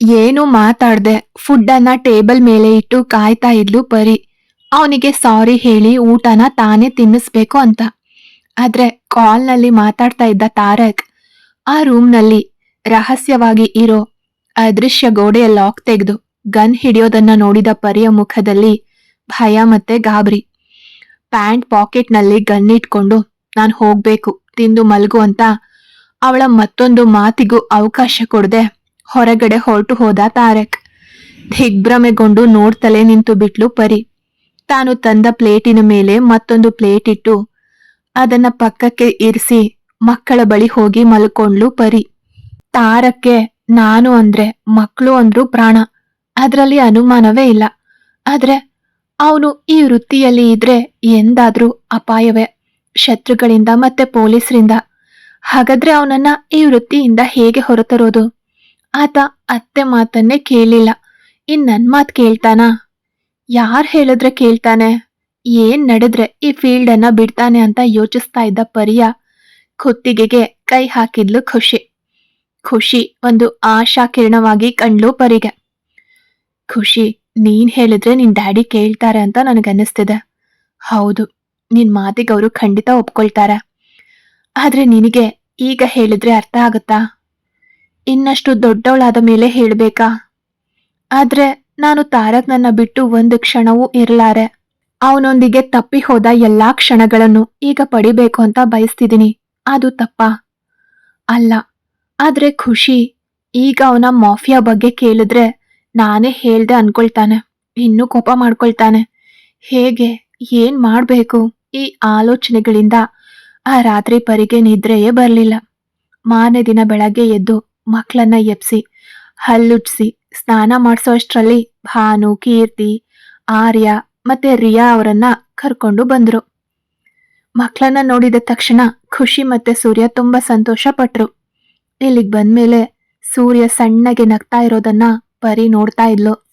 ಏನು ಮಾತಾಡ್ದೆ ಫುಡ್ ಅನ್ನ ಟೇಬಲ್ ಮೇಲೆ ಇಟ್ಟು ಕಾಯ್ತಾ ಇದ್ಲು ಪರಿ. ಅವನಿಗೆ ಸಾರಿ ಹೇಳಿ ಊಟನ ತಾನೇ ತಿನ್ನಿಸ್ಬೇಕು ಅಂತ. ಆದ್ರೆ ಕಾಲ್ನಲ್ಲಿ ಮಾತಾಡ್ತಾ ಇದ್ದ ತಾರಕ್, ಆ ರೂಮ್ನಲ್ಲಿ ರಹಸ್ಯವಾಗಿ ಇರೋ ಅದೃಶ್ಯ ಗೋಡೆಯ ಲಾಕ್ ತೆಗೆದು ಗನ್ ಹಿಡಿಯೋದನ್ನ ನೋಡಿದ ಪರಿಯ ಮುಖದಲ್ಲಿ ಭಯ ಮತ್ತೆ ಗಾಬರಿ. ಪ್ಯಾಂಟ್ ಪಾಕೆಟ್ನಲ್ಲಿ ಗನ್ ಇಟ್ಕೊಂಡು, ನಾನು ಹೋಗ್ಬೇಕು, ತಿಂದು ಮಲಗು ಅಂತ ಅವಳ ಮತ್ತೊಂದು ಮಾತಿಗೂ ಅವಕಾಶ ಕೊಡದೆ ಹೊರಗಡೆ ಹೊರಟು ಹೋದ ತಾರಕ್. ದಿಗ್ಭ್ರಮೆಗೊಂಡು ನೋಡ್ತಲೇ ನಿಂತು ಬಿಟ್ಲು ಪರಿ. ತಾನು ತಂದ ಪ್ಲೇಟಿನ ಮೇಲೆ ಮತ್ತೊಂದು ಪ್ಲೇಟ್ ಇಟ್ಟು, ಅದನ್ನ ಪಕ್ಕಕ್ಕೆ ಇರಿಸಿ ಮಕ್ಕಳ ಬಳಿ ಹೋಗಿ ಮಲ್ಕೊಂಡ್ಲು ಪರಿ. ತಾರಕ್ಕೆ ನಾನು ಅಂದ್ರೆ ಮಕ್ಕಳು ಅಂದ್ರು ಪ್ರಾಣ. ಅದರಲ್ಲಿ ಅನುಮಾನವೇ ಇಲ್ಲ. ಆದ್ರೆ ಅವನು ಈ ವೃತ್ತಿಯಲ್ಲಿ ಇದ್ರೆ ಎಂದಾದ್ರೂ ಅಪಾಯವೇ. ಶತ್ರುಗಳಿಂದ ಮತ್ತೆ ಪೊಲೀಸರಿಂದ. ಹಾಗಾದ್ರೆ ಅವನನ್ನ ಈ ವೃತ್ತಿಯಿಂದ ಹೇಗೆ ಹೊರತರೋದು? ಆತ ಅತ್ತೆ ಮಾತನ್ನೇ ಕೇಳಿಲ್ಲ. ಇನ್ ನನ್ ಮಾತ್ ಕೇಳ್ತಾನ? ಯಾರ್ ಹೇಳಿದ್ರೆ ಕೇಳ್ತಾನೆ? ಏನ್ ನಡೆದ್ರೆ ಈ ಫೀಲ್ಡ್ ಅನ್ನ ಬಿಡ್ತಾನೆ ಅಂತ ಯೋಚಿಸ್ತಾ ಇದ್ದ ಪರಿಯ ಕುತ್ತಿಗೆಗೆ ಕೈ ಹಾಕಿದ್ಲು ಖುಷಿ. ಖುಷಿ ಒಂದು ಆಶಾ ಕಿರಣವಾಗಿ ಕಂಡ್ಲು ಪರಿಗೆ. ಖುಷಿ, ನೀನ್ ಹೇಳಿದ್ರೆ ನಿನ್ ಡ್ಯಾಡಿ ಕೇಳ್ತಾರೆ ಅಂತ ನನಗನ್ನಿಸ್ತಿದೆ. ಹೌದು, ನಿನ್ ಮಾತಿಗೆ ಅವರು ಖಂಡಿತ ಒಪ್ಕೊಳ್ತಾರೆ. ಆದ್ರೆ ನಿನಗೆ ಈಗ ಹೇಳಿದ್ರೆ ಅರ್ಥ ಆಗುತ್ತಾ? ಇನ್ನಷ್ಟು ದೊಡ್ಡವಳಾದ ಮೇಲೆ ಹೇಳಬೇಕಾ? ಆದ್ರೆ ನಾನು ತಾರಕ್ ನನ್ನ ಬಿಟ್ಟು ಒಂದು ಕ್ಷಣವೂ ಇರಲಾರೆ. ಅವನೊಂದಿಗೆ ತಪ್ಪಿ ಹೋದ ಎಲ್ಲಾ ಕ್ಷಣಗಳನ್ನು ಈಗ ಪಡಿಬೇಕು ಅಂತ ಬಯಸ್ತಿದ್ದೀನಿ ಅದು ತಪ್ಪಾ. ಅಲ್ಲ, ಆದ್ರೆ ಖುಷಿ, ಈಗ ಅವನ ಮಾಫಿಯಾ ಬಗ್ಗೆ ಕೇಳಿದ್ರೆ ನಾನೇ ಹೇಳ್ದೆ ಅನ್ಕೊಳ್ತಾನೆ. ಇನ್ನೂ ಕೋಪ ಮಾಡ್ಕೊಳ್ತಾನೆ. ಹೇಗೆ, ಏನ್ ಮಾಡಬೇಕು? ಈ ಆಲೋಚನೆಗಳಿಂದ ಆ ರಾತ್ರಿ ಪರಿಗೆ ನಿದ್ರೆಯೇ ಬರಲಿಲ್ಲ. ಮಾನೆ ದಿನ ಬೆಳಗ್ಗೆ ಎದ್ದು ಮಕ್ಕಳನ್ನ ಎಬ್ಸಿ ಹಲ್ಲುಡ್ಸಿ ಸ್ನಾನ ಮಾಡಿಸೋಷ್ಟರಲ್ಲಿ ಭಾನು, ಕೀರ್ತಿ, ಆರ್ಯ ಮತ್ತೆ ರಿಯಾ ಅವರನ್ನ ಕರ್ಕೊಂಡು ಬಂದ್ರು. ಮಕ್ಕಳನ್ನ ನೋಡಿದ ತಕ್ಷಣ ಖುಷಿ ಮತ್ತೆ ಸೂರ್ಯ ತುಂಬಾ ಸಂತೋಷ ಪಟ್ರು ಬಂದ ಬಂದ್ಮೇಲೆ ಸೂರ್ಯ ಸಣ್ಣಗೆ ನಗ್ತಾ ಇರೋದನ್ನ ಪರಿ ನೋಡ್ತಾ ಇದ್ಲು.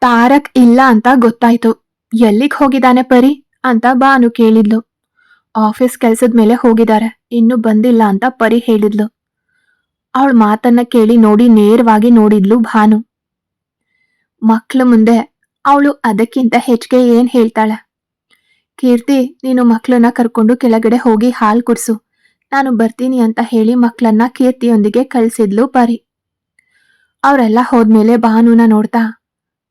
ತಾರಕ್ ಇಲ್ಲ ಅಂತ ಗೊತ್ತಾಯ್ತು. ಎಲ್ಲಿಗ್ ಹೋಗಿದ್ದಾನೆ ಪರಿ ಅಂತ ಬಾನು ಕೇಳಿದ್ಲು. ಆಫೀಸ್ ಕೆಲ್ಸದ ಮೇಲೆ ಹೋಗಿದ್ದಾರೆ. ಇನ್ನು ಬಂದಿಲ್ಲ ಅಂತ ಪರಿ ಹೇಳಿದ್ಲು. ಅವಳ ಮಾತನ್ನ ಕೇಳಿ ನೋಡಿ ನೇರವಾಗಿ ನೋಡಿದ್ಲು ಭಾನು. ಮಕ್ಕಳ ಮುಂದೆ ಅವಳು ಅದಕ್ಕಿಂತ ಹೆಚ್ಚಿಗೆ ಏನ್ ಹೇಳ್ತಾಳೆ? ಕೀರ್ತಿ, ನೀನು ಮಕ್ಕಳನ್ನ ಕರ್ಕೊಂಡು ಕೆಳಗಡೆ ಹೋಗಿ ಹಾಲು ಕುಡಿಸು. ನಾನು ಬರ್ತೀನಿ ಅಂತ ಹೇಳಿ ಮಕ್ಕಳನ್ನ ಕೀರ್ತಿಯೊಂದಿಗೆ ಕಳಿಸಿದ್ಲು ಪರಿ. ಅವರೆಲ್ಲ ಹೋದ್ಮೇಲೆ ಭಾನುನ ನೋಡ್ತಾ,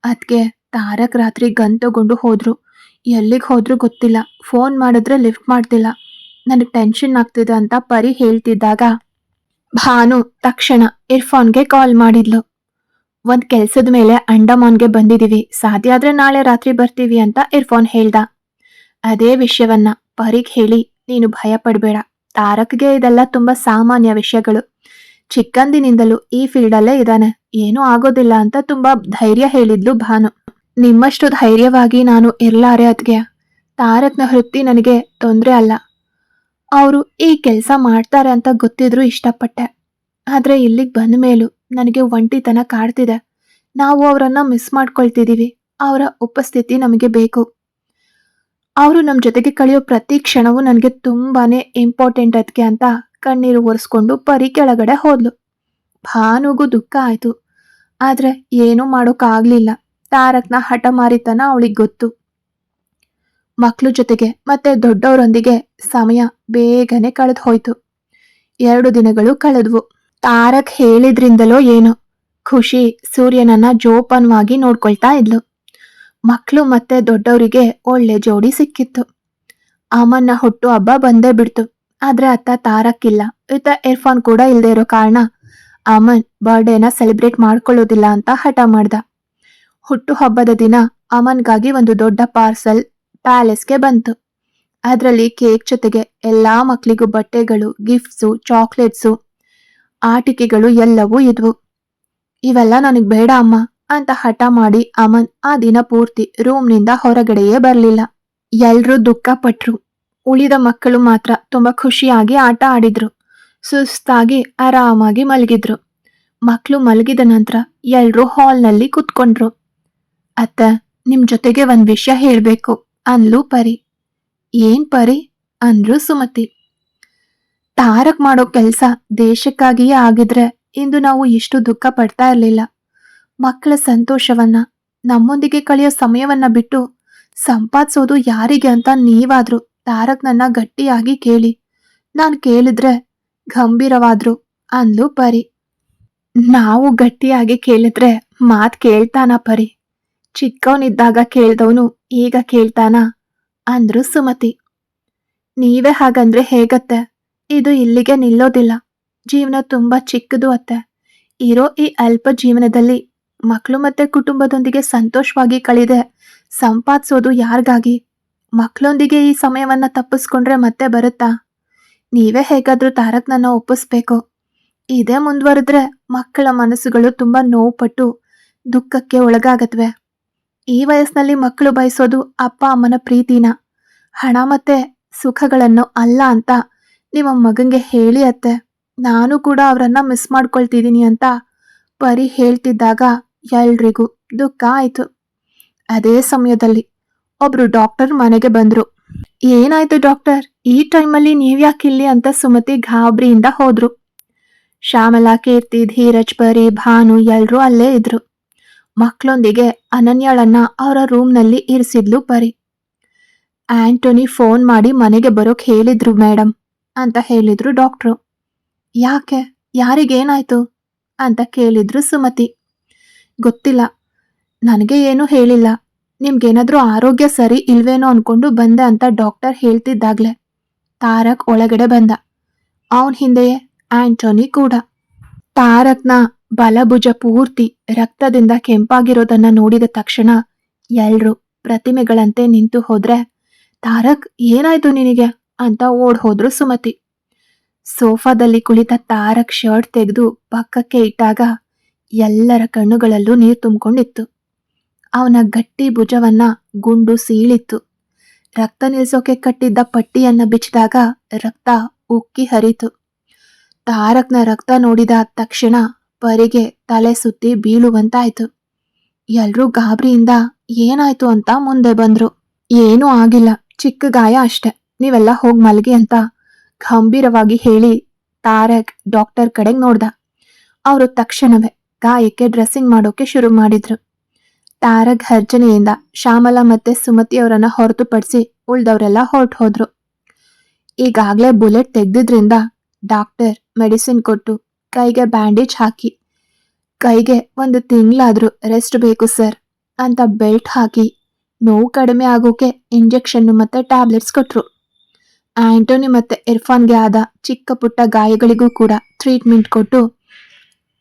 ಅದ್ಕೆ ತಾರಕ್ ರಾತ್ರಿ ಗನ್ ತಗೊಂಡು ಹೋದ್ರು. ಎಲ್ಲಿಗೆ ಹೋದ್ರು ಗೊತ್ತಿಲ್ಲ. ಫೋನ್ ಮಾಡಿದ್ರೆ ಲಿಫ್ಟ್ ಮಾಡ್ತಿಲ್ಲ. ನನಗೆ ಟೆನ್ಷನ್ ಆಗ್ತಿದೆ ಅಂತ ಪರಿ ಹೇಳ್ತಿದ್ದಾಗ ಭಾನು ತಕ್ಷಣ ಇರ್ಫಾನ್ಗೆ ಕಾಲ್ ಮಾಡಿದ್ಲು. ಒಂದ್ ಕೆಲ್ಸದ ಮೇಲೆ ಅಂಡಮಾನ್ಗೆ ಬಂದಿದೀವಿ. ಸಾಧ್ಯ ಆದ್ರೆ ನಾಳೆ ರಾತ್ರಿ ಬರ್ತೀವಿ ಅಂತ ಇರ್ಫಾನ್ ಹೇಳ್ದ. ಅದೇ ವಿಷಯವನ್ನ. ಪರಿಗ್ ಹೇಳಿ, ನೀನು ಭಯ ಪಡ್ಬೇಡ. ತಾರಕ್ಗೆ ಇದೆಲ್ಲ ತುಂಬಾ ಸಾಮಾನ್ಯ ವಿಷಯಗಳು. ಚಿಕ್ಕಂದಿನಿಂದಲೂ ಈ ಫೀಲ್ಡ್ ಅಲ್ಲೇ ಇದ್ದಾನೆ ಏನೂ ಆಗೋದಿಲ್ಲ ಅಂತ ತುಂಬಾ ಧೈರ್ಯ ಹೇಳಿದ್ಲು ಭಾನು. ನಿಮ್ಮಷ್ಟು ಧೈರ್ಯವಾಗಿ ನಾನು ಇರ್ಲಾರೆ ಅದ್ಗೆ. ತಾರಕ್ನ ವೃತ್ತಿ ನನಗೆ ತೊಂದ್ರೆ ಅಲ್ಲ. ಅವರು ಈ ಕೆಲಸ ಮಾಡ್ತಾರೆ ಅಂತ ಗೊತ್ತಿದ್ರು ಇಷ್ಟಪಟ್ಟೆ. ಆದರೆ ಇಲ್ಲಿಗೆ ಬಂದ ಮೇಲೂ ನನಗೆ ಒಂಟಿತನ ಕಾಡ್ತಿದೆ. ನಾವು ಅವರನ್ನು ಮಿಸ್ ಮಾಡ್ಕೊಳ್ತಿದ್ದೀವಿ ಅವರ ಉಪಸ್ಥಿತಿ ನಮಗೆ ಬೇಕು. ಅವರು ನಮ್ಮ ಜೊತೆಗೆ ಕಳೆಯೋ ಪ್ರತಿ ಕ್ಷಣವೂ ನನಗೆ ತುಂಬಾ ಇಂಪಾರ್ಟೆಂಟ್ ಅದಕ್ಕೆ ಅಂತ ಕಣ್ಣೀರು ಒರೆಸ್ಕೊಂಡು ಪರಿ ಕೆಳಗಡೆ ಹೋದ್ಲು. ಭಾನುಗೂ ದುಃಖ ಆಯಿತು. ಆದರೆ ಏನೂ ಮಾಡೋಕ್ಕಾಗಲಿಲ್ಲ ತಾರಕ್ನ ಹಠಮಾರಿತನ ಅವಳಿಗೆ ಗೊತ್ತು. ಮಕ್ಳು ಜೊತೆಗೆ ಮತ್ತೆ ದೊಡ್ಡವರೊಂದಿಗೆ ಸಮಯ ಬೇಗನೆ ಕಳೆದು ಹೋಯ್ತು. ಎರಡು ದಿನಗಳು ಕಳೆದ್ವು. ತಾರಕ್ ಹೇಳಿದ್ರಿಂದಲೋ ಏನು. ಖುಷಿ ಸೂರ್ಯನನ್ನ ಜೋಪಾನವಾಗಿ ನೋಡ್ಕೊಳ್ತಾ ಇದ್ಲು. ಮಕ್ಕಳು ಮತ್ತೆ ದೊಡ್ಡವರಿಗೆ ಒಳ್ಳೆ ಜೋಡಿ ಸಿಕ್ಕಿತ್ತು. ಅಮ್ಮನ್ನ ಹುಟ್ಟು ಹಬ್ಬ ಬಂದೇ ಬಿಡ್ತು. ಆದ್ರೆ ಅತ್ತ ತಾರಕ್ ಇಲ್ಲ. ಈತ ಇರ್ಫಾನ್ ಕೂಡ ಇಲ್ಲದೆ ಇರೋ ಕಾರಣ ಅಮನ್ ಬರ್ಡೇನ ಸೆಲೆಬ್ರೇಟ್ ಮಾಡ್ಕೊಳ್ಳೋದಿಲ್ಲ ಅಂತ ಹಠ ಮಾಡ್ದ. ಹುಟ್ಟು ಹಬ್ಬದ ದಿನ ಅಮನ್ಗಾಗಿ ಒಂದು ದೊಡ್ಡ ಪಾರ್ಸಲ್ ಪ್ಯಾಲೇಸ್ಗೆ ಬಂತು. ಅದರಲ್ಲಿ ಕೇಕ್ ಜೊತೆಗೆ ಎಲ್ಲ ಮಕ್ಕಳಿಗೂ ಬಟ್ಟೆಗಳು, ಗಿಫ್ಟ್ಸು, ಚಾಕ್ಲೇಟ್ಸು, ಆಟಿಕೆಗಳು ಎಲ್ಲವೂ ಇದ್ವು. ಇವೆಲ್ಲ ನನಗೆ ಬೇಡ ಅಮ್ಮ ಅಂತ ಹಠ ಮಾಡಿ ಅಮನ್ ಆ ದಿನ ಪೂರ್ತಿ ರೂಮ್ನಿಂದ ಹೊರಗಡೆಯೇ ಬರಲಿಲ್ಲ. ಎಲ್ರೂ ದುಃಖ ಪಟ್ರು. ಉಳಿದ ಮಕ್ಕಳು ಮಾತ್ರ ತುಂಬ ಖುಷಿಯಾಗಿ ಆಟ ಆಡಿದ್ರು. ಸುಸ್ತಾಗಿ ಆರಾಮಾಗಿ ಮಲಗಿದ್ರು. ಮಕ್ಕಳು ಮಲಗಿದ ನಂತರ ಎಲ್ರೂ ಹಾಲ್ನಲ್ಲಿ ಕೂತ್ಕೊಂಡ್ರು. ಅತ್ತ, ನಿಮ್ ಜೊತೆಗೆ ಒಂದು ವಿಷಯ ಹೇಳ್ಬೇಕು. ಅನ್ಲು ಪರಿ. ಏನ್ ಪರಿ? ಅಂದ್ರು ಸುಮತಿ. ತಾರಕ್ ಮಾಡೋ ಕೆಲ್ಸ ದೇಶಕ್ಕಾಗಿಯೇ ಆಗಿದ್ರೆ ಇಂದು ನಾವು ಇಷ್ಟು ದುಃಖ ಪಡ್ತಾ ಇರಲಿಲ್ಲ. ಮಕ್ಕಳ ಸಂತೋಷವನ್ನ, ನಮ್ಮೊಂದಿಗೆ ಕಳೆಯೋ ಸಮಯವನ್ನ ಬಿಟ್ಟು ಸಂಪಾದಿಸೋದು ಯಾರಿಗೆ ಅಂತ ನೀವಾದ್ರು ತಾರಕ್ನನ್ನ ಗಟ್ಟಿಯಾಗಿ ಕೇಳಿ. ನಾನು ಕೇಳಿದ್ರೆ ಗಂಭೀರವಾದ್ರು ಅಂದ್ಲು ಪರಿ. ನಾವು ಗಟ್ಟಿಯಾಗಿ ಕೇಳಿದ್ರೆ ಮಾತ್ ಕೇಳ್ತಾನ ಪರಿ? ಚಿಕ್ಕವನಿದ್ದಾಗ ಕೇಳ್ದವನು, ಈಗ ಕೇಳ್ತಾನಾ? ಅಂದ್ರು ಸುಮತಿ. ನೀವೇ ಹಾಗಂದ್ರೆ ಹೇಗತ್ತೆ? ಇದು ಇಲ್ಲಿಗೆ ನಿಲ್ಲೋದಿಲ್ಲ. ಜೀವನ ತುಂಬಾ ಚಿಕ್ಕದು ಅತ್ತೆ. ಇರೋ ಈ ಅಲ್ಪ ಜೀವನದಲ್ಲಿ ಮಕ್ಕಳು ಮತ್ತೆ ಕುಟುಂಬದೊಂದಿಗೆ ಸಂತೋಷವಾಗಿ ಕಳಿದೆ, ಸಂಪಾದಿಸೋದು ಯಾರಿಗಾಗಿ? ಮಕ್ಕಳೊಂದಿಗೆ ಈ ಸಮಯವನ್ನ ತಪ್ಪಿಸ್ಕೊಂಡ್ರೆ ಮತ್ತೆ ಬರುತ್ತಾ? ನೀವೇ ಹೇಗಾದ್ರೂ ತಾರಕ್ನನ್ನ ಒಪ್ಪಿಸ್ಬೇಕು. ಇದೇ ಮುಂದುವರೆದ್ರೆ ಮಕ್ಕಳ ಮನಸ್ಸುಗಳು ತುಂಬಾ ನೋವುಪಟ್ಟು ದುಃಖಕ್ಕೆ ಒಳಗಾಗತ್ವೆ. ಈ ವಯಸ್ಸಿನಲ್ಲಿ ಮಕ್ಕಳು ಬಯಸೋದು ಅಪ್ಪ, ಅಮ್ಮನ ಪ್ರೀತಿನ. ಹಣ ಮತ್ತೆ ಸುಖಗಳನ್ನು ಅಲ್ಲ ಅಂತ ನಿಮ್ಮ ಮಗನಿಗೆ ಹೇಳಿ ಅತ್ತೆ. ನಾನು ಕೂಡ ಅವರನ್ನ ಮಿಸ್ ಮಾಡ್ಕೊಳ್ತಿದ್ದೀನಿ ಅಂತ ಪರಿ ಹೇಳ್ತಿದ್ದಾಗ ಎಲ್ರಿಗೂ ದುಃಖ ಆಯಿತು. ಅದೇ ಸಮಯದಲ್ಲಿ ಒಬ್ರು ಡಾಕ್ಟರ್ ಮನೆಗೆ ಬಂದ್ರು. ಏನಾಯ್ತು ಡಾಕ್ಟರ್? ಈ ಟೈಮಲ್ಲಿ ನೀವ್ಯಾಕೆ ಇಲ್ಲಿ ಅಂತ ಸುಮತಿ ಗಾಬರಿಯಿಂದ ಹೋದ್ರು. ಶ್ಯಾಮಲಾ, ಕೀರ್ತಿ, ಧೀರಜ್ ಪರಿ ಭಾನು ಎಲ್ಲರೂ ಅಲ್ಲೇ ಇದ್ರು. ಮಕ್ಕಳೊಂದಿಗೆ ಅನನ್ಯಾಳನ್ನ ಅವರ ರೂಮ್ನಲ್ಲಿ ಇರಿಸಿದ್ಲು ಪರಿ. ಆಂಟೋನಿ ಫೋನ್ ಮಾಡಿ ಮನೆಗೆ ಬರೋಕ್ ಹೇಳಿದ್ರು ಮೇಡಮ್ ಅಂತ ಹೇಳಿದ್ರು ಡಾಕ್ಟ್ರು. ಯಾಕೆ? ಯಾರಿಗೇನಾಯ್ತು? ಅಂತ ಕೇಳಿದ್ರು ಸುಮತಿ. ಗೊತ್ತಿಲ್ಲ. ನನಗೆ ಏನೂ ಹೇಳಿಲ್ಲ. ನಿಮ್ಗೇನಾದ್ರೂ ಆರೋಗ್ಯ ಸರಿ ಇಲ್ವೇನೋ ಅನ್ಕೊಂಡು ಬಂದೆ ಅಂತ ಡಾಕ್ಟರ್ ಹೇಳ್ತಿದ್ದಾಗ್ಲೆ. ತಾರಕ್ ಒಳಗಡೆ ಬಂದ. ಅವನ್ ಹಿಂದೆಯೇ ಆಂಟೋನಿ ಕೂಡ. ತಾರಕ್ನ ಬಲಭುಜ ಪೂರ್ತಿ ರಕ್ತದಿಂದ ಕೆಂಪಾಗಿರೋದನ್ನ ನೋಡಿದ ತಕ್ಷಣ ಎಲ್ರು ಪ್ರತಿಮೆಗಳಂತೆ ನಿಂತು ಹೋದ್ರೆ, ತಾರಕ್, ಏನಾಯ್ತು ನಿನಗೆ? ಅಂತ ಓಡ್ ಹೋದ್ರು ಸುಮತಿ. ಸೋಫಾದಲ್ಲಿ ಕುಳಿತ ತಾರಕ್ ಶರ್ಟ್ ತೆಗೆದು ಪಕ್ಕಕ್ಕೆ ಇಟ್ಟಾಗ ಎಲ್ಲರ ಕಣ್ಣುಗಳಲ್ಲೂ ನೀರು ತುಂಬಿಕೊಂಡಿತ್ತು. ಅವನ ಗಟ್ಟಿ ಭುಜವನ್ನ ಗುಂಡು ಸೀಳಿತ್ತು. ರಕ್ತ ನಿಲ್ಸೋಕೆ ಕಟ್ಟಿದ್ದ ಪಟ್ಟಿಯನ್ನ ಬಿಚ್ಚಿದಾಗ ರಕ್ತ ಉಕ್ಕಿ ಹರಿತು ತಾರಕ್ನ ರಕ್ತ ನೋಡಿದ ತಕ್ಷಣ ಪರಿಗೆ ತಲೆ ಸುತ್ತಿ ಬೀಳುವಂತಾಯ್ತು. ಎಲ್ರೂ ಗಾಬರಿಯಿಂದ ಏನಾಯ್ತು ಅಂತ ಮುಂದೆ ಬಂದ್ರು. ಏನೂ ಆಗಿಲ್ಲ, ಚಿಕ್ಕ ಗಾಯ ಅಷ್ಟೆ. ನೀವೆಲ್ಲ ಹೋಗಿ ಮಲಗಿ ಅಂತ ಗಂಭೀರವಾಗಿ ಹೇಳಿ ತಾರಕ್ ಡಾಕ್ಟರ್ ಕಡೆಗೆ ನೋಡ್ದ. ಅವರು ತಕ್ಷಣವೇ ಗಾಯಕ್ಕೆ ಡ್ರೆಸ್ಸಿಂಗ್ ಮಾಡೋಕೆ ಶುರು ಮಾಡಿದ್ರು. ತಾರಕ್ ಹರ್ಜನೆಯಿಂದ ಶ್ಯಾಮಲ ಮತ್ತೆ ಸುಮತಿ ಅವರನ್ನ ಹೊರತುಪಡಿಸಿ ಉಳ್ದವರೆಲ್ಲ ಹೊರಟು ಹೋದ್ರು. ಈಗಾಗ್ಲೇ ಬುಲೆಟ್ ತೆಗೆದಿದ್ರಿಂದ ಡಾಕ್ಟರ್ ಮೆಡಿಸಿನ್ ಕೊಟ್ಟು ಕೈಗೆ ಬ್ಯಾಂಡೇಜ್ ಹಾಕಿ, ಕೈಗೆ ಒಂದು ತಿಂಗಳಾದರೂ ರೆಸ್ಟ್ ಬೇಕು ಸರ್ ಅಂತ ಬೆಲ್ಟ್ ಹಾಕಿ, ನೋವು ಕಡಿಮೆ ಆಗೋಕೆ ಇಂಜೆಕ್ಷನ್ನು ಮತ್ತೆ ಟ್ಯಾಬ್ಲೆಟ್ಸ್ ಕೊಟ್ಟರು ಆಂಟೋನಿ ಮತ್ತು ಇರ್ಫಾನ್ಗೆ ಆದ ಚಿಕ್ಕ ಪುಟ್ಟ ಗಾಯಗಳಿಗೂ ಕೂಡ ಟ್ರೀಟ್ಮೆಂಟ್ ಕೊಟ್ಟು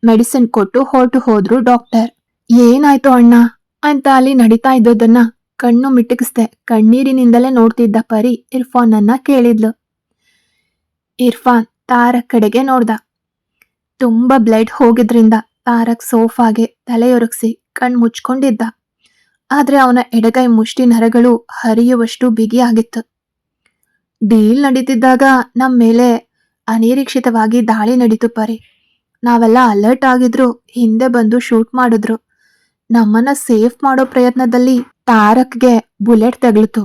ಮೆಡಿಸಿನ್ ಕೊಟ್ಟು ಹೊರಟು ಹೋದ್ರು ಡಾಕ್ಟರ್ ಏನಾಯ್ತು ಅಣ್ಣ? ಅಂತ ಅಲ್ಲಿ ನಡೀತಾ ಇದ್ದೋದನ್ನ ಕಣ್ಣು ಮಿಟುಕಿಸ್ದೆ ಕಣ್ಣೀರಿನಿಂದಲೇ ನೋಡ್ತಿದ್ದ ಪರಿ ಇರ್ಫಾನ್ ಅನ್ನ ಕೇಳಿದ್ಲು. ಇರ್ಫಾನ್ ತಾರ ಕಡೆಗೆ ನೋಡ್ದ. ತುಂಬಾ ಬ್ಲಡ್ ಹೋಗಿದ್ರಿಂದ ತಾರಕ್ ಸೋಫಾಗೆ ತಲೆಯೊರಗಿಸಿ ಕಣ್ ಮುಚ್ಕೊಂಡಿದ್ದ. ಆದ್ರೆ ಅವನ ಎಡಗೈ ಮುಷ್ಟಿ ನರಗಳು ಹರಿಯುವಷ್ಟು ಬಿಗಿಯಾಗಿತ್ತು ಡೀಲ್ ನಡೀತಿದ್ದಾಗ ನಮ್ಮ ಮೇಲೆ ಅನಿರೀಕ್ಷಿತವಾಗಿ ದಾಳಿ ನಡೀತು ಪರಿ. ನಾವೆಲ್ಲ ಅಲರ್ಟ್ ಆಗಿದ್ರು, ಹಿಂದೆ ಬಂದು ಶೂಟ್ ಮಾಡಿದ್ರು. ನಮ್ಮನ್ನ ಸೇಫ್ ಮಾಡೋ ಪ್ರಯತ್ನದಲ್ಲಿ ತಾರಕ್ಗೆ ಬುಲೆಟ್ ತಗಲಿತು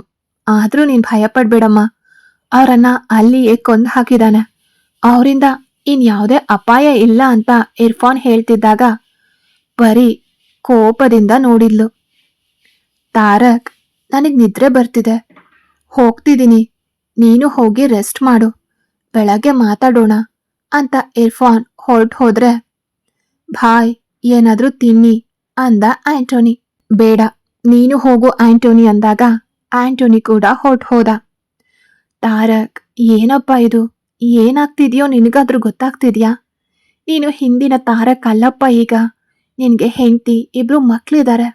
ಆದ್ರೂ ನೀನ್ ಭಯಪಡ್ಬೇಡಮ್ಮ. ಅವರನ್ನ ಅಲ್ಲಿಯೇ ಕೊಂದು ಹಾಕಿದಾನೆ ಅವರಿಂದ ಇನ್ಯಾವುದೇ ಅಪಾಯ ಇಲ್ಲ ಅಂತ ಇರ್ಫಾನ್ ಹೇಳ್ತಿದ್ದಾಗ ಪರಿ ಕೋಪದಿಂದ ನೋಡಿದ್ಲು. ತಾರಕ್, ನನಗ್ ನಿದ್ರೆ ಬರ್ತಿದೆ. ಹೋಗ್ತಿದ್ದೀನಿ ನೀನು ಹೋಗಿ ರೆಸ್ಟ್ ಮಾಡು. ಬೆಳಗ್ಗೆ ಮಾತಾಡೋಣ ಅಂತ ಇರ್ಫಾನ್ ಹೊರಟು ಹೋದ್ರೆ ಭಾಯ್ ಏನಾದರೂ ತಿನ್ನಿ ಅಂದ ಆಂಟೋನಿ. ಬೇಡ, ನೀನು ಹೋಗು ಆಂಟೋನಿ ಅಂದಾಗ ಆಂಟೋನಿ ಕೂಡ ಹೊರಟು ಹೋದ. ತಾರಕ್, ಏನಪ್ಪ ಇದು? ಏನಾಗ್ತಿದ್ಯೋ ನಿನಗಾದ್ರೂ ಗೊತ್ತಾಗ್ತಿದ್ಯಾ? ನೀನು ಹಿಂದಿನ ತಾರ ಅಲ್ಲಪ್ಪ ಈಗ. ನಿನಗೆ ಹೆಂಡತಿ, ಇಬ್ರು ಮಕ್ಕಳಿದ್ದಾರೆ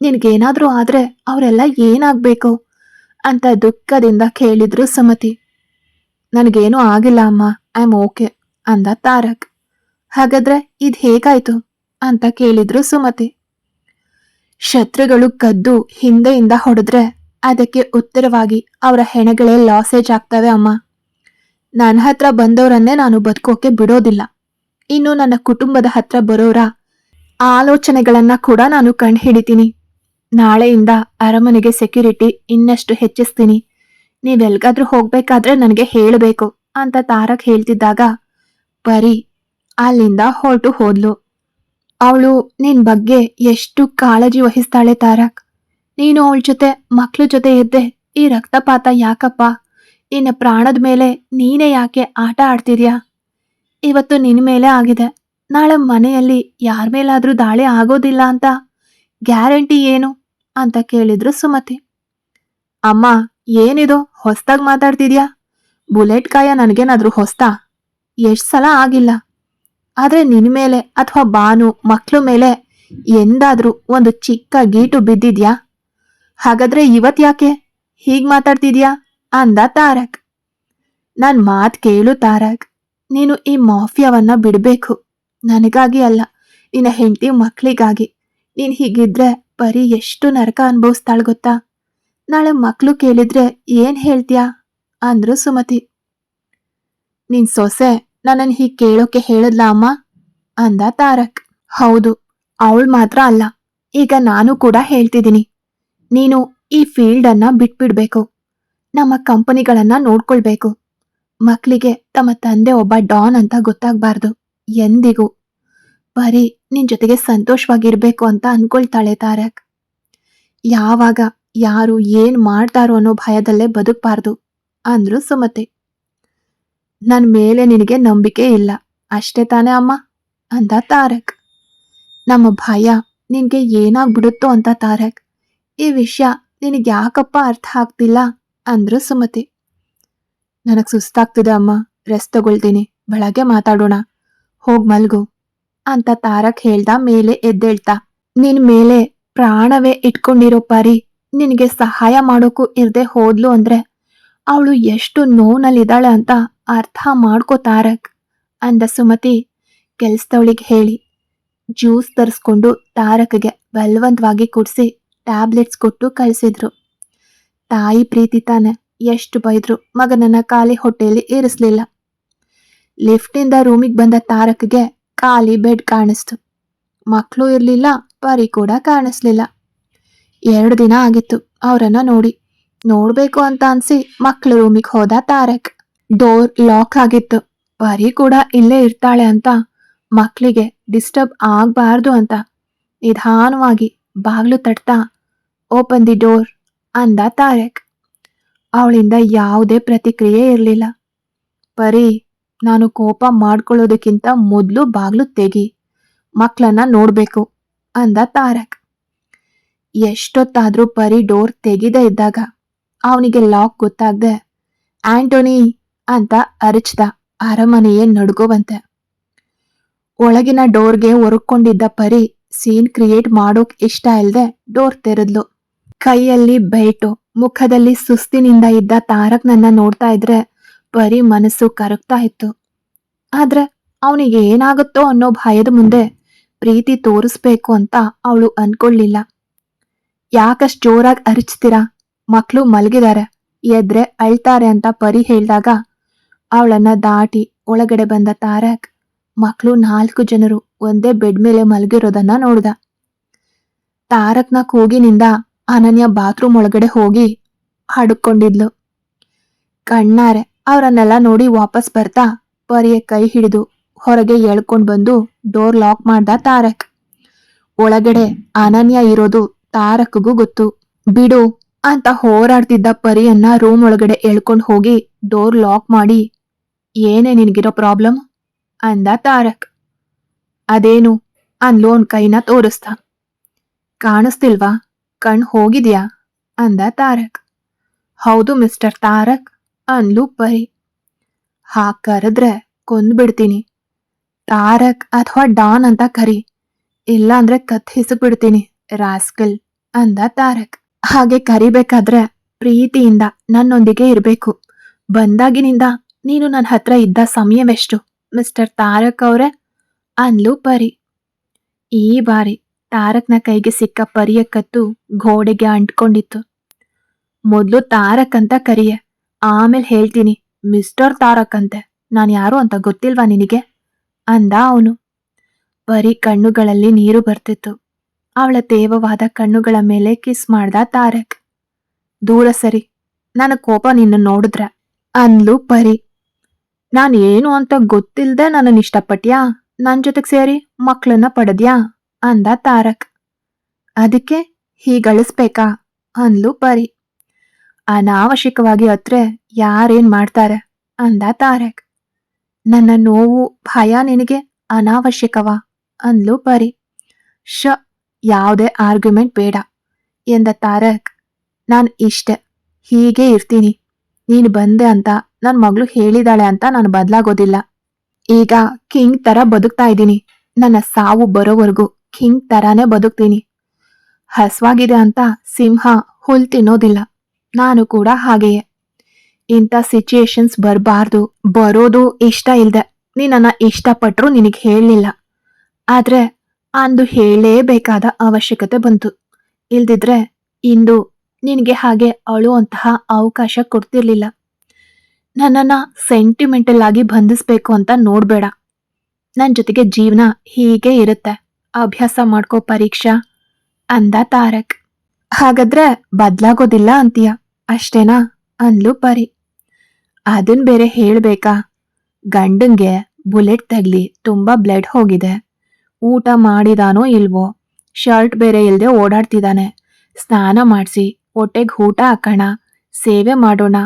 ನಿನಗೇನಾದರೂ ಆದರೆ ಅವರೆಲ್ಲ ಏನಾಗಬೇಕು? ಅಂತ ದುಃಖದಿಂದ ಕೇಳಿದ್ರು ಸುಮತಿ. ನನಗೇನೂ ಆಗಿಲ್ಲ ಅಮ್ಮ, ಐ ಆಮ್ ಓಕೆ ಅಂದ ತಾರಕ್. ಹಾಗಾದ್ರೆ ಇದು ಹೇಗಾಯ್ತು? ಅಂತ ಕೇಳಿದ್ರು ಸುಮತಿ. ಶತ್ರುಗಳು ಕದ್ದು ಹಿಂದೆಯಿಂದ ಹೊಡೆದ್ರೆ ಅದಕ್ಕೆ ಉತ್ತರವಾಗಿ ಅವರ ಹೆಣಗಳೇ ಲಾಸೇಜ್ ಆಗ್ತವೆ ಅಮ್ಮ. ನನ್ನ ಹತ್ರ ಬಂದವರನ್ನೇ ನಾನು ಬದುಕೋಕೆ ಬಿಡೋದಿಲ್ಲ. ಇನ್ನು ನನ್ನ ಕುಟುಂಬದ ಹತ್ರ ಬರೋರ, ಆಲೋಚನೆಗಳನ್ನ ಕೂಡ ನಾನು ಕಂಡುಹಿಡಿತೀನಿ. ನಾಳೆಯಿಂದ ಅರಮನೆಗೆ ಸೆಕ್ಯೂರಿಟಿ ಇನ್ನಷ್ಟು ಹೆಚ್ಚಿಸ್ತೀನಿ. ನೀವೆಲ್ಗಾದ್ರೂ ಹೋಗ್ಬೇಕಾದ್ರೆ ನನಗೆ ಹೇಳಬೇಕು ಅಂತ ತಾರಕ್ ಹೇಳ್ತಿದ್ದಾಗ ಪರಿ ಅಲ್ಲಿಂದ ಹೊರಟು ಹೋದ್ಲು. ಅವಳು, ನಿನ್ ಬಗ್ಗೆ ಎಷ್ಟು ಕಾಳಜಿ ವಹಿಸ್ತಾಳೆ ತಾರಕ್. ನೀನು ಅವಳ ಜೊತೆ, ಮಕ್ಳ ಜೊತೆ ಇದ್ದೆ, ಈ ರಕ್ತಪಾತ ಯಾಕಪ್ಪ? ನಿನ್ನ ಪ್ರಾಣದ ಮೇಲೆ ನೀನೇ ಯಾಕೆ ಆಟ ಆಡ್ತಿದ್ಯಾ? ಇವತ್ತು ನಿನ್ನ ಮೇಲೆ ಆಗಿದೆ. ನಾಳೆ ಮನೆಯಲ್ಲಿ ಯಾರ ಮೇಲಾದರೂ ದಾಳಿ ಆಗೋದಿಲ್ಲ ಅಂತ ಗ್ಯಾರಂಟಿ ಏನು? ಅಂತ ಕೇಳಿದ್ರು ಸುಮತಿ. ಅಮ್ಮ, ಏನಿದು? ಹೊಸ್ದಾಗ್ ಮಾತಾಡ್ತಿದ್ಯಾ? ಬುಲೆಟ್ ಕಾಯ ನನಗೇನಾದ್ರೂ ಹೊಸ್ತಾ? ಎಷ್ಟು ಸಲ ಆಗಿಲ್ಲ. ಆದ್ರೆ ನಿನ್ನ ಮೇಲೆ ಅಥವಾ ಬಾನು ಮಕ್ಕಳು ಮೇಲೆ ಎಂದಾದರೂ ಒಂದು ಚಿಕ್ಕ ಗೀಟು ಬಿದ್ದಿದ್ಯಾ? ಹಾಗಾದ್ರೆ ಇವತ್ತು ಯಾಕೆ ಹೀಗೆ ಮಾತಾಡ್ತಿದ್ಯಾ? ಅಂದ ತಾರಕ್. ನನ್ ಮಾತ್ ಕೇಳು ತಾರಕ್. ನೀನು ಈ ಮಾಫಿಯಾವನ್ನ ಬಿಡ್ಬೇಕು. ನನಗಾಗಿ ಅಲ್ಲ, ನಿನ್ನ ಹೆಂಡತಿ ಮಕ್ಳಿಗಾಗಿ. ನೀನ್ ಹೀಗಿದ್ರೆ ಬರೀ ಎಷ್ಟು ನರಕ ಅನ್ಭವಿಸ್ತಾಳ್ ಗೊತ್ತಾ? ನಾಳೆ ಮಕ್ಳು ಕೇಳಿದ್ರೆ ಏನ್ ಹೇಳ್ತೀಯಾ? ಅಂದ್ರು ಸುಮತಿ. ನಿನ್ ಸೊಸೆ ನನ್ನನ್ ಹೀಗ್ ಕೇಳೋಕೆ ಹೇಳದ್ಲ ಅಮ್ಮ? ಅಂದ ತಾರಕ್. ಹೌದು, ಅವಳು ಮಾತ್ರ ಅಲ್ಲ, ಈಗ ನಾನು ಕೂಡ ಹೇಳ್ತಿದ್ದೀನಿ. ನೀನು ಈ ಫೀಲ್ಡ್ ಅನ್ನ ಬಿಟ್ಬಿಡ್ಬೇಕು. ನಮ್ಮ ಕಂಪನಿಗಳನ್ನ ನೋಡ್ಕೊಳ್ಬೇಕು. ಮಕ್ಕಳಿಗೆ ತಮ್ಮ ತಂದೆ ಒಬ್ಬ ಡಾನ್ ಅಂತ ಗೊತ್ತಾಗ್ಬಾರ್ದು, ಎಂದಿಗೂ. ಬರೀ ನಿನ್ ಜೊತೆಗೆ ಸಂತೋಷವಾಗಿರ್ಬೇಕು ಅಂತ ಅನ್ಕೊಳ್ತಾಳೆ ತಾರಕ್. ಯಾವಾಗ, ಯಾರು ಏನ್ ಮಾಡ್ತಾರೋ ಅನ್ನೋ ಭಯದಲ್ಲೇ ಬದುಕ್ಬಾರ್ದು, ಅಂದ್ರು ಸುಮತಿ. ನನ್ ಮೇಲೆ ನಿನಗೆ ನಂಬಿಕೆ ಇಲ್ಲ, ಅಷ್ಟೇ ತಾನೇ ಅಮ್ಮ, ಅಂದ ತಾರಕ್. ನಮ್ಮ ಭಯ ನಿನ್ಗೆ ಏನಾಗ್ಬಿಡುತ್ತೋ ಅಂತ ತಾರಕ್. ಈ ವಿಷಯ ನಿನಗೆ ಯಾಕಪ್ಪ ಅರ್ಥ ಆಗ್ತಿಲ್ಲ. ಅಂದ್ರು ಸುಮತಿ. ನನಗ್ ಸುಸ್ತಾಗ್ತಿದೆ ಅಮ್ಮ ರೆಸ್ಟ್ ತಗೊಳ್ತೀನಿ, ಬೆಳಗ್ಗೆ ಮಾತಾಡೋಣ. ಹೋಗ್ ಮಲ್ಗು, ಅಂತ ತಾರಕ್ ಹೇಳ್ದ ಮೇಲೆ ಎದ್ದೇಳ್ತಾ. ನಿನ್ ಮೇಲೆ ಪ್ರಾಣವೇ ಇಟ್ಕೊಂಡಿರೋ ಪರಿ, ನಿನಗೆ ಸಹಾಯ ಮಾಡೋಕು ಇರ್ದೆ ಹೋದ್ಲು ಅಂದ್ರೆ, ಅವಳು ಎಷ್ಟು ನೋವ್ನಲ್ಲಿದ್ದಾಳೆ ಅಂತ ಅರ್ಥ ಮಾಡ್ಕೋ ತಾರಕ್, ಅಂದ ಸುಮತಿ. ಕೆಲ್ಸದವಳಿಗೆ ಹೇಳಿ, ಜ್ಯೂಸ್ ತರಿಸ್ಕೊಂಡು ತಾರಕ್ಗೆ ಬಲವಂತವಾಗಿ ಕುಡಿಸಿ, ಟ್ಯಾಬ್ಲೆಟ್ಸ್ ಕೊಟ್ಟು ಕಳಿಸಿದ್ರು. ತಾಯಿ ಪ್ರೀತಿ ತಾನೆ. ಎಷ್ಟು ಬೈದ್ರು ಮಗನನ್ನ ಖಾಲಿ ಹೊಟ್ಟೆಯಲ್ಲಿ ಇರಿಸ್ಲಿಲ್ಲ ಲಿಫ್ಟಿಂದ ರೂಮಿಗೆ ಬಂದ ತಾರಕ್ಗೆ ಖಾಲಿ ಬೆಡ್ ಕಾಣಿಸ್ತು. ಮಕ್ಕಳು ಇರಲಿಲ್ಲ, ಪರಿ ಕೂಡ ಕಾಣಿಸ್ಲಿಲ್ಲ. ಎರಡು ದಿನ ಆಗಿತ್ತು ಅವರನ್ನ ನೋಡಿ. ನೋಡ್ಬೇಕು ಅಂತ ಅನ್ಸಿ ಮಕ್ಕಳು ರೂಮಿಗೆ ಹೋದ ತಾರಕ್. ಡೋರ್ ಲಾಕ್ ಆಗಿತ್ತು. ಪರಿ ಕೂಡ ಇಲ್ಲೇ ಇರ್ತಾಳೆ ಅಂತ. ಮಕ್ಕಳಿಗೆ ಡಿಸ್ಟರ್ಬ್ ಆಗಬಾರ್ದು ಅಂತ. ನಿಧಾನವಾಗಿ ಬಾಗ್ಲು ತಟ್ತಾ ಓಪನ್ ದಿ ಡೋರ್ ಅಂದ ತಾರೆಕ್. ಅವಳಿಂದ ಯಾವುದೇ ಪ್ರತಿಕ್ರಿಯೆ ಇರಲಿಲ್ಲ. ಪರಿ, ನಾನು ಕೋಪ ಮಾಡ್ಕೊಳ್ಳೋದಕ್ಕಿಂತ ಮೊದಲು ಬಾಗ್ಲು ತೆಗಿ ಮಕ್ಕಳನ್ನ ನೋಡಬೇಕು, ಅಂದ ತಾರಕ್. ಎಷ್ಟೊತ್ತಾದ್ರೂ ಪರಿ ಡೋರ್ ತೆಗಿದೇ ಇದ್ದಾಗ ಅವನಿಗೆ ಲಾಕ್ ಗೊತ್ತಾಗ್ದೆ, ಆಂಟೋನಿ, ಅಂತ ಅರಚ್ದ ಅರಮನೆಯೇ ನಡ್ಗೋವಂತೆ. ಒಳಗಿನ ಡೋರ್ಗೆ ಒರಕೊಂಡಿದ್ದ ಪರಿ ಸೀನ್ ಕ್ರಿಯೇಟ್ ಮಾಡೋಕ್ ಇಷ್ಟ ಇಲ್ಲದೆ ಡೋರ್ ತೆರೆದ್ಲು. ಕೈಯಲ್ಲಿ ಬೈಟು, ಮುಖದಲ್ಲಿ ಸುಸ್ತಿನಿಂದ ಇದ್ದ ತಾರಕ್ ನನ್ನ ನೋಡ್ತಾ ಇದ್ರೆ ಬರೀ ಮನಸ್ಸು ಕರಗ್ತಾ ಇತ್ತು. ಆದ್ರೆ ಅವನಿಗೆ ಏನಾಗುತ್ತೋ ಅನ್ನೋ ಭಯದ ಮುಂದೆ ಪ್ರೀತಿ ತೋರಿಸ್ಬೇಕು ಅಂತ ಅವಳು ಅನ್ಕೊಳ್ಳಿಲ್ಲ ಯಾಕಷ್ಟು ಜೋರಾಗಿ ಅರಿಚ್ತೀರಾ? ಮಕ್ಕಳು ಮಲಗಿದ್ದಾರೆ ಎದ್ರೆ ಅಳ್ತಾರೆ ಅಂತ ಪರಿ ಹೇಳಿದಾಗ ಅವಳನ್ನ ದಾಟಿ ಒಳಗಡೆ ಬಂದ ತಾರಕ್ ಮಕ್ಕಳು ನಾಲ್ಕು ಜನರು ಒಂದೇ ಬೆಡ್ ಮೇಲೆ ಮಲಗಿರೋದನ್ನ ನೋಡ್ದ. ತಾರಕ್ನ ಕೂಗಿನಿಂದ ಅನನ್ಯ ಬಾತ್ರೂಮ್ ಒಳಗಡೆ ಹೋಗಿ ಹಾಡುಕೊಂಡಿದ್ಲು. ಕಣ್ಣಾರೆ, ಅವರನ್ನೆಲ್ಲ ನೋಡಿ ವಾಪಸ್ ಬರ್ತಾ ಪರಿಯ ಕೈ ಹಿಡಿದು ಹೊರಗೆ ಎಳ್ಕೊಂಡು ಬಂದು ಡೋರ್ ಲಾಕ್ ಮಾಡ್ದ ತಾರಕ್. ಒಳಗಡೆ ಅನನ್ಯ ಇರೋದು ತಾರಕ್ಗೂ ಗೊತ್ತು. ಬಿಡು, ಅಂತ ಹೋರಾಡ್ತಿದ್ದ ಪರಿಯನ್ನ ರೂಮ್ ಒಳಗಡೆ ಎಳ್ಕೊಂಡು ಹೋಗಿ ಡೋರ್ ಲಾಕ್ ಮಾಡಿ, ಏನೇ ನಿನಗಿರೋ ಪ್ರಾಬ್ಲಮ್? ಅಂದ ತಾರಕ್. ಅದೇನು? ಅನ್ಲೋನ್ ಕೈನ ತೋರಿಸ್ದ. ಕಾಣಿಸ್ತಿಲ್ವಾ? ಕಣ್ ಹೋಗಿದ್ಯಾ? ಅಂದ ತಾರಕ್. ಹೌದು ಮಿಸ್ಟರ್ ತಾರಕ್ ಅನ್ಲು ಪರಿ. ಹಾ ಕರೆದ್ರೆ ಕೊಂದ್ಬಿಡ್ತೀನಿ ತಾರಕ್ ಅಥವಾ ಡಾನ್ ಅಂತ ಕರಿ. ಇಲ್ಲ ಅಂದ್ರೆ ಕತ್ತಿಸಕ್ ಬಿಡ್ತೀನಿ ರಾಸ್ಕಲ್, ಅಂದ ತಾರಕ್. ಹಾಗೆ ಕರಿಬೇಕಾದ್ರೆ ಪ್ರೀತಿಯಿಂದ ನನ್ನೊಂದಿಗೆ ಇರಬೇಕು. ಬಂದಾಗಿನಿಂದ ನೀನು ನನ್ನ ಹತ್ರ ಇದ್ದ ಸಮಯವೆಷ್ಟು, ಮಿಸ್ಟರ್ ತಾರಕ್ ಅವರೇ? ಅನ್ಲು ಪರಿ. ಈ ಬಾರಿ ತಾರಕ್ನ ಕೈಗೆ ಸಿಕ್ಕ ಪರಿಯ ಕತ್ತು ಗೋಡೆಗೆ ಅಂಟ್ಕೊಂಡಿತ್ತು. ಮೊದ್ಲು ತಾರಕ್ ಅಂತ ಕರಿಯೆ, ಆಮೇಲೆ ಹೇಳ್ತೀನಿ, ಮಿಸ್ಟರ್ ತಾರಕ್ ಅಂತೆ ನಾನು ಯಾರು ಅಂತ ಗೊತ್ತಿಲ್ವಾ ನಿನಗೆ? ಅಂದ ಅವನು. ಪರಿ ಕಣ್ಣುಗಳಲ್ಲಿ ನೀರು ಬರ್ತಿತ್ತು. ಅವಳ ತೇವವಾದ ಕಣ್ಣುಗಳ ಮೇಲೆ ಕಿಸ್ ಮಾಡ್ದ ತಾರಕ್. ದೂರ ಸರಿ, ನನ್ನ ಕೋಪ ನಿನ್ನ ನೋಡಿದ್ರ? ಅಂದ್ಲು ಪರಿ. ನಾನು ಏನು ಅಂತ ಗೊತ್ತಿಲ್ಲದೆ ನನ್ನನ್ನು ಇಷ್ಟಪಟ್ಯಾ? ನನ್ನ ಜೊತೆಗೆ ಸೇರಿ ಮಕ್ಕಳನ್ನ ಪಡೆದ್ಯಾ? ಅಂದ ತಾರಕ್. ಅದಕ್ಕೆ ಹೀಗಳಿಸ್ಬೇಕಾ? ಅಂದ್ಲು ಪರಿ. ಅನಾವಶ್ಯಕವಾಗಿ ಹತ್ರೆ ಯಾರೇನ್ ಮಾಡ್ತಾರೆ? ಅಂದ ತಾರಕ್. ನನ್ನ ನೋವು, ಭಯ ನಿನಗೆ ಅನಾವಶ್ಯಕವಾ? ಅಂದ್ಲು ಪರಿ. ಶ, ಯಾವುದೇ ಆರ್ಗ್ಯುಮೆಂಟ್ ಬೇಡ, ಎಂದ ತಾರಕ್. ನಾನು ಇಷ್ಟೆ, ಹೀಗೆ ಇರ್ತೀನಿ. ನೀನು ಬಂದೆ ಅಂತ ನನ್ನ ಮಗಳು ಹೇಳಿದಾಳೆ ಅಂತ ನಾನು ಬದಲಾಗೋದಿಲ್ಲ. ಈಗ ಕಿಂಗ್ ತರ ಬದುಕ್ತಾ ಇದ್ದೀನಿ. ನನ್ನ ಸಾವು ಬರೋವರೆಗೂ. ಕಿಂಗ್ ತರಾನೇ ಬದುಕ್ತೀನಿ. ಹಸ್ವಾಗಿದೆ ಅಂತ ಸಿಂಹ ಹುಲ್ ತಿನ್ನೋದಿಲ್ಲ. ನಾನು ಕೂಡ ಹಾಗೆಯೇ. ಇಂಥ ಸಿಚುಯೇಷನ್ಸ್ ಬರಬಾರ್ದು. ಬರೋದು ಇಷ್ಟ ಇಲ್ಲದೆ ನೀನನ್ನ ಇಷ್ಟಪಟ್ಟರು ನಿನಗೆ ಹೇಳಲಿಲ್ಲ. ಆದರೆ ಅಂದು ಹೇಳಲೇಬೇಕಾದ ಅವಶ್ಯಕತೆ ಬಂತು. ಇಲ್ದಿದ್ರೆ ಇಂದು ನಿನಗೆ ಹಾಗೆ ಅಳುವಂತಹ ಅವಕಾಶ ಕೊಡ್ತಿರ್ಲಿಲ್ಲ. ನನ್ನನ್ನು ಸೆಂಟಿಮೆಂಟಲ್ ಆಗಿ ಬಂಧಿಸ್ಬೇಕು ಅಂತ ನೋಡ್ಬೇಡ. ನನ್ನ ಜೊತೆಗೆ ಜೀವನ ಹೀಗೆ ಇರುತ್ತೆ. ಅಭ್ಯಾಸ ಮಾಡ್ಕೋ ಪರೀಕ್ಷಾ, ಅಂದ ತಾರಕ್. ಹಾಗಾದ್ರೆ ಬದ್ಲಾಗೋದಿಲ್ಲ ಅಂತೀಯ? ಅಷ್ಟೇನಾ? ಅಂದ್ಲು ಪರಿ. ಅದನ್ ಬೇರೆ ಹೇಳ್ಬೇಕಾ? ಗಂಡಂಗೆ ಬುಲೆಟ್ ತಗ್ಲಿ ತುಂಬಾ ಬ್ಲಡ್ ಹೋಗಿದೆ. ಊಟ ಮಾಡಿದಾನೋ ಇಲ್ವೋ? ಶರ್ಟ್ ಬೇರೆ ಇಲ್ದೆ ಓಡಾಡ್ತಿದ್ದಾನೆ ಸ್ನಾನ ಮಾಡಿಸಿ, ಹೊಟ್ಟೆಗೆ ಊಟ ಹಾಕೋಣ, ಸೇವೆ ಮಾಡೋಣ,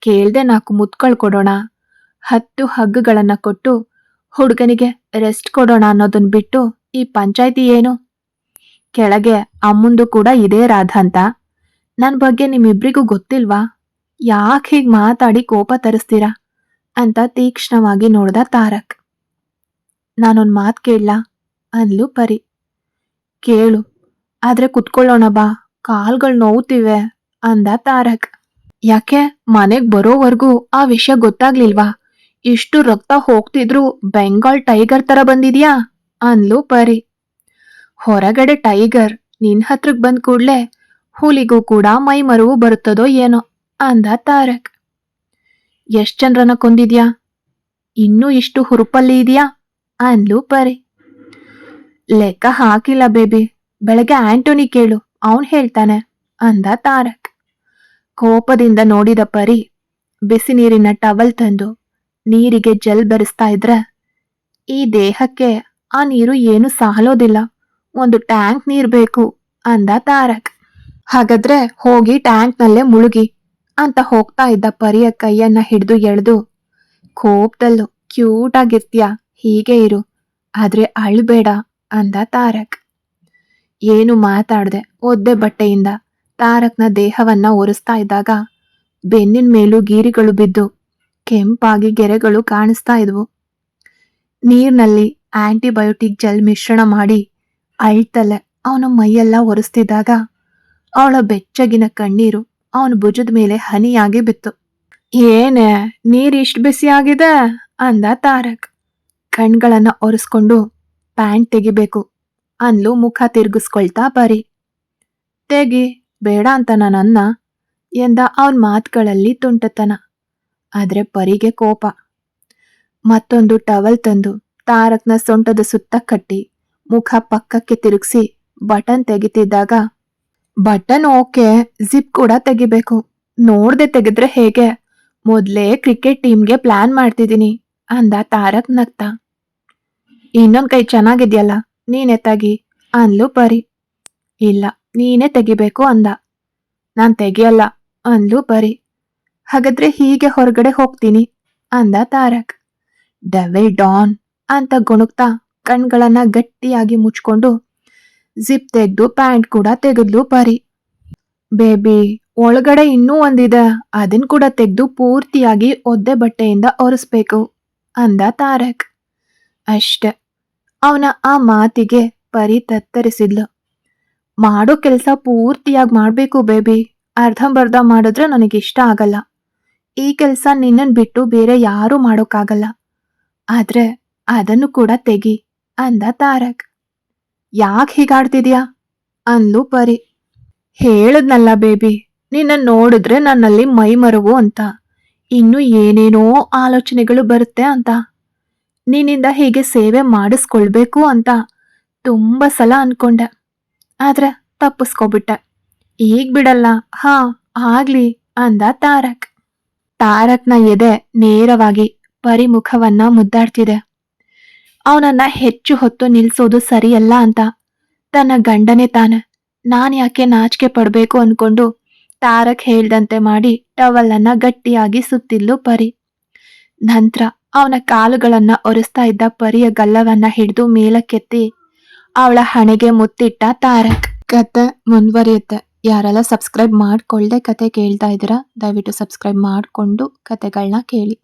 ಕೇಳ್ದೆ ನಾಲ್ಕು ಮುತ್ಕೊಳ್ ಕೊಡೋಣ, ಹತ್ತು ಹಗ್ಗಗಳನ್ನ ಕೊಟ್ಟು ಹುಡುಗನಿಗೆ ರೆಸ್ಟ್ ಕೊಡೋಣ ಅನ್ನೋದನ್ನ ಬಿಟ್ಟು ಈ ಪಂಚಾಯ್ತಿ ಏನು? ಕೆಳಗೆ ಅಮ್ಮಂದು ಕೂಡ ಇದೇ ರಾಧ ಅಂತ. ನನ್ನ ಬಗ್ಗೆ ನಿಮ್ಮಿಬ್ರಿಗೂ ಗೊತ್ತಿಲ್ವಾ? ಯಾಕೆ ಹೀಗ್ ಮಾತಾಡಿ ಕೋಪ ತರಿಸ್ತೀರಾ? ಅಂತ ತೀಕ್ಷ್ಣವಾಗಿ ನೋಡ್ದ ತಾರಕ್. ನಾನೊಂದ್ ಮಾತು ಕೇಳಲಾ? ಅಂದ್ಲು ಪರಿ. ಕೇಳು, ಆದ್ರೆ ಕುತ್ಕೊಳ್ಳೋಣ ಬಾ, ಕಾಲ್ಗಳ್ ನೋವುತ್ತಿವೆ ಅಂದ ತಾರಕ್. ಯಾಕೆ, ಮನೆಗ್ ಬರೋವರೆಗೂ ಆ ವಿಷಯ ಗೊತ್ತಾಗ್ಲಿಲ್ವಾ? ಇಷ್ಟು ರಕ್ತ ಹೋಗ್ತಿದ್ರು ಬೆಂಗಾಲ್ ಟೈಗರ್ ತರ ಬಂದಿದ್ಯಾ? ಅಂದ್ಲು ಪರಿ. ಹೊರಗಡೆ ಟೈಗರ್ ನಿನ್ ಹತ್ರಕ್ ಬಂದ್ ಕೂಡ್ಲೆ ಹುಲಿಗೂ ಕೂಡ ಮೈ ಮರುವು ಬರುತ್ತದೋ ಏನೋ, ಅಂದ ತಾರಕ್. ಎಷ್ಟ್ ಜನರನ್ನ ಕೊಂದಿದ್ಯಾ? ಇನ್ನೂ ಇಷ್ಟು ಹುರುಪಲ್ಲಿ ಇದೆಯಾ? ಅಂದ್ಲು ಪರಿ. ಲೆಕ್ಕ ಹಾಕಿಲ್ಲ ಬೇಬಿ, ಬೆಳಗ್ಗೆ ಆಂಟೋನಿ ಕೇಳು, ಅವನ್ ಹೇಳ್ತಾನೆ, ಅಂದ ತಾರಕ್. ಕೋಪದಿಂದ ನೋಡಿದ ಪರಿ ಬಿಸಿ ನೀರಿನ ಟವಲ್ ತಂದು ನೀರಿಗೆ ಜಲ್ ಬೆರೆಸ್ತಾ ಇದ್ರೆ ಈ ದೇಹಕ್ಕೆ ಆ ನೀರು ಏನು ಸಾಲೋದಿಲ್ಲ. ಒಂದು ಟ್ಯಾಂಕ್ ನೀರ್ ಬೇಕು ಅಂದ ತಾರಕ್. ಹಾಗಾದ್ರೆ ಹೋಗಿ ಟ್ಯಾಂಕ್ನಲ್ಲೇ ಮುಳುಗಿ ಅಂತ ಹೋಗ್ತಾ ಇದ್ದ ಪರಿಯ ಕೈಯನ್ನ ಹಿಡಿದು ಎಳೆದು, ಕೋಪದಲ್ಲೂ ಕ್ಯೂಟ್ ಆಗಿರ್ತೀಯ ಹೀಗೆ ಇರು, ಆದ್ರೆ ಅಳ್ಬೇಡ ಅಂದ ತಾರಕ್. ಏನು ಮಾತಾಡ್ದೆ ಒದ್ದೆ ಬಟ್ಟೆಯಿಂದ ತಾರಕ್ನ ದೇಹವನ್ನ ಒರೆಸ್ತಾ ಇದ್ದಾಗ ಬೆನ್ನಿನ ಮೇಲೂ ಗೀರಿಗಳು ಬಿದ್ದು ಕೆಂಪಾಗಿ ಗೆರೆಗಳು ಕಾಣಿಸ್ತಾ ಇದ್ವು. ನೀರ್ನಲ್ಲಿ ಆಂಟಿಬಯೋಟಿಕ್ ಜೆಲ್ ಮಿಶ್ರಣ ಮಾಡಿ ಅಳ್ತಲೆ ಅವನ ಮೈಯೆಲ್ಲ ಒರೆಸ್ತಿದ್ದಾಗ ಅವಳ ಬೆಚ್ಚಗಿನ ಕಣ್ಣೀರು ಅವನ ಭುಜದ ಮೇಲೆ ಹನಿಯಾಗಿ ಬಿತ್ತು. ಏನೇ, ನೀರ್ ಇಷ್ಟ್ ಆಗಿದೆ? ಅಂದ ತಾರಕ್. ಕಣ್ಗಳನ್ನ ಒರೆಸ್ಕೊಂಡು ಪ್ಯಾಂಟ್ ತೆಗಿಬೇಕು ಅನ್ಲು ಮುಖ ತಿರುಗಿಸ್ಕೊಳ್ತಾ ಬರಿ ತೆಗಿ, ಬೇಡ ಅಂತ ನನ್ನ ಎಂದ ಅವನ್ ಮಾತುಗಳಲ್ಲಿ ತುಂಟತನ. ಆದ್ರೆ ಪರಿಗೆ ಕೋಪ. ಮತ್ತೊಂದು ಟವಲ್ ತಂದು ತಾರಕ್ನ ಸೊಂಟದ ಸುತ್ತ ಕಟ್ಟಿ ಮುಖ ಪಕ್ಕಕ್ಕೆ ತಿರುಗಿಸಿ ಬಟನ್ ತೆಗಿತಿದ್ದಾಗ, ಬಟನ್ ಓಕೆ, ಜಿಪ್ ಕೂಡ ತೆಗಿಬೇಕು. ನೋಡ್ದೆ ತೆಗೆದ್ರೆ ಹೇಗೆ? ಮೊದಲೇ ಕ್ರಿಕೆಟ್ ಟೀಮ್ಗೆ ಪ್ಲಾನ್ ಮಾಡ್ತಿದ್ದೀನಿ, ಅಂದ ತಾರಕ್ ನಗ್ತ. ಇನ್ನೊಂದ್ ಕೈ ಚೆನ್ನಾಗಿದ್ಯಲ್ಲ, ನೀನೆ ತೆಗಿ ಅನ್ಲು ಪರಿ. ಇಲ್ಲ, ನೀನೇ ತೆಗಿಬೇಕು, ಅಂದ. ನಾನ್ ತೆಗಿಯಲ್ಲ ಅನ್ಲು ಪರಿ. ಹಾಗಾದ್ರೆ ಹೀಗೆ ಹೊರಗಡೆ ಹೋಗ್ತೀನಿ, ಅಂದ ತಾರಕ್. ಡೆವಿಲ್ ಡಾನ್ ಅಂತ ಗುಣುಕ್ತಾ ಕಣ್ಗಳನ್ನ ಗಟ್ಟಿಯಾಗಿ ಮುಚ್ಕೊಂಡು ಜಿಪ್ ತೆಗ್ದು ಪ್ಯಾಂಟ್ ಕೂಡ ತೆಗೆದ್ಲು ಪರಿ. ಬೇಬಿ, ಒಳಗಡೆ ಇನ್ನೂ ಒಂದಿದೆ. ಅದನ್ ಕೂಡ ತೆಗೆದು ಪೂರ್ತಿಯಾಗಿ ಒದ್ದೆ ಬಟ್ಟೆಯಿಂದ ಒರೆಸ್ಬೇಕು ಅಂದ ತಾರಕ್. ಅಷ್ಟೆ. ಅವನ ಆ ಮಾತಿಗೆ ಪರಿ ತತ್ತರಿಸಿದ್ಲು. ಮಾಡೋ ಕೆಲಸ ಪೂರ್ತಿಯಾಗಿ ಮಾಡಬೇಕು ಬೇಬಿ. ಅರ್ಧಂಬರ್ಧ ಮಾಡಿದ್ರೆ ನನಗೆ ಇಷ್ಟ ಆಗಲ್ಲ. ಈ ಕೆಲಸ ನಿನ್ನನ್ನು ಬಿಟ್ಟು ಬೇರೆ ಯಾರೂ ಮಾಡೋಕ್ಕಾಗಲ್ಲ. ಆದ್ರೆ ಅದನ್ನು ಕೂಡ ತೆಗಿ, ಅಂದ ತಾರಕ್. ಯಾಕೆ ಹೀಗಾಡ್ತಿದ್ಯಾ? ಅಂದು ಪರಿ. ಹೇಳದ್ನಲ್ಲ ಬೇಬಿ, ನಿನ್ನ ನೋಡಿದ್ರೆ ನನ್ನಲ್ಲಿ ಮೈ ಮರವು ಅಂತ. ಇನ್ನು ಏನೇನೋ ಆಲೋಚನೆಗಳು ಬರುತ್ತೆ ಅಂತ. ನಿನ್ನಿಂದ ಹೀಗೆ ಸೇವೆ ಮಾಡಿಸ್ಕೊಳ್ಬೇಕು ಅಂತ ತುಂಬ ಸಲ ಅನ್ಕೊಂಡೆ. ಆದ್ರೆ ತಪ್ಪಿಸ್ಕೊಬಿಟ್ಟೆ. ಈಗ ಬಿಡಲ್ಲ, ಹಾ, ಆಗ್ಲಿ, ಅಂದ ತಾರಕ್. ತಾರಕ್ನ ಎದೆ ನೇರವಾಗಿ ಪರಿಮುಖವನ್ನ ಮುದ್ದಾಡ್ತಿದೆ. ಅವನನ್ನ ಹೆಚ್ಚು ಹೊತ್ತು ನಿಲ್ಸೋದು ಸರಿಯಲ್ಲ ಅಂತ. ತನ್ನ ಗಂಡನೇ ತಾನ. ನಾನ್ ಯಾಕೆ ನಾಚಿಕೆ ಪಡ್ಬೇಕು ಅನ್ಕೊಂಡು ತಾರಕ್ ಹೇಳ್ದಂತೆ ಮಾಡಿ ಟವಲನ್ನ ಗಟ್ಟಿಯಾಗಿ ಸುತ್ತಿದ್ಲು ಪರಿ. ನಂತರ ಅವನ ಕಾಲುಗಳನ್ನ ಒರೆಸ್ತಾ ಇದ್ದ ಪರಿಯ ಗಲ್ಲವನ್ನ ಹಿಡಿದು ಮೇಲಕ್ಕೆತ್ತಿ ಅವಳ ಹಣೆಗೆ ಮುತ್ತಿಟ್ಟ ತಾರಕ್. ಕತೆ ಮುಂದುವರಿಯುತ್ತೆ. ಯಾರೆಲ್ಲ ಸಬ್ಸ್ಕ್ರೈಬ್ ಮಾಡ್ಕೊಳ್ಳದೆ ಕತೆ ಕೇಳ್ತಾ ಇದ್ದೀರಾ, ದಯವಿಟ್ಟು ಸಬ್ಸ್ಕ್ರೈಬ್ ಮಾಡಿಕೊಂಡು ಕತೆಗಳನ್ನ ಕೇಳಿ.